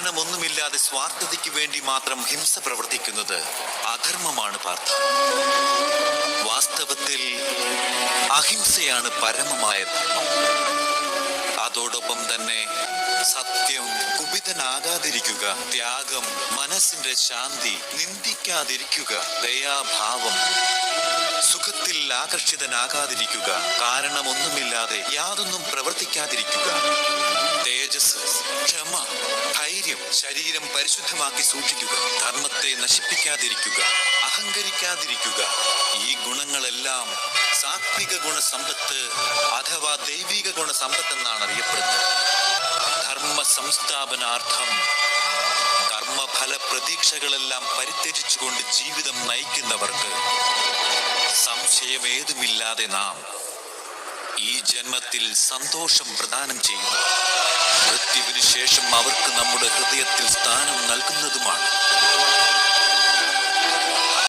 കാരണമൊന്നുമില്ലാതെ സ്വാർത്ഥതയ്ക്ക് വേണ്ടി മാത്രം ഹിംസ പ്രവർത്തിക്കുന്നത് അധർമ്മമാണ് പാർത്ഥ. വാസ്തവത്തിൽ അഹിംസയാണ് പരമമായ ധർമ്മം. അതോടൊപ്പം തന്നെ സത്യം കുപിതനാകാതിരിക്കുക ത്യാഗം മനസ്സിന്റെ ശാന്തി നിന്ദിക്കാതിരിക്കുക ദയാഭാവം സുഖത്തിൽ ആകർഷിതനാകാതിരിക്കുക കാരണമൊന്നുമില്ലാതെ യാതൊന്നും പ്രവർത്തിക്കാതിരിക്കുക തേജസ് ക്ഷമ ധൈര്യം ശരീരം പരിശുദ്ധമാക്കി സൂക്ഷിക്കുക. ധർമ്മത്തെ നശിപ്പിക്കാതിരിക്കുക. അഹങ്കരിക്കാതിരിക്കുക. ഈ ഗുണങ്ങളെല്ലാം സാത്വിക ഗുണസമ്പത്ത് അഥവാ ദൈവിക ഗുണസമ്പത്ത് എന്നാണ് അറിയപ്പെടുന്നത്. ധർമ്മ സംസ്ഥാപനാർത്ഥം കർമ്മഫല പ്രതീക്ഷകളെല്ലാം പരിത്യജിച്ചുകൊണ്ട് ജീവിതം നയിക്കുന്നവർക്ക് സംശയമേതുമില്ലാതെ നാം ഈ ജന്മത്തിൽ സന്തോഷം പ്രദാനം ചെയ്യുന്നു. മൃത്യുവിന് ശേഷം അവർക്ക് നമ്മുടെ ഹൃദയത്തിൽ സ്ഥാനം നൽകുന്നതുമാണ്.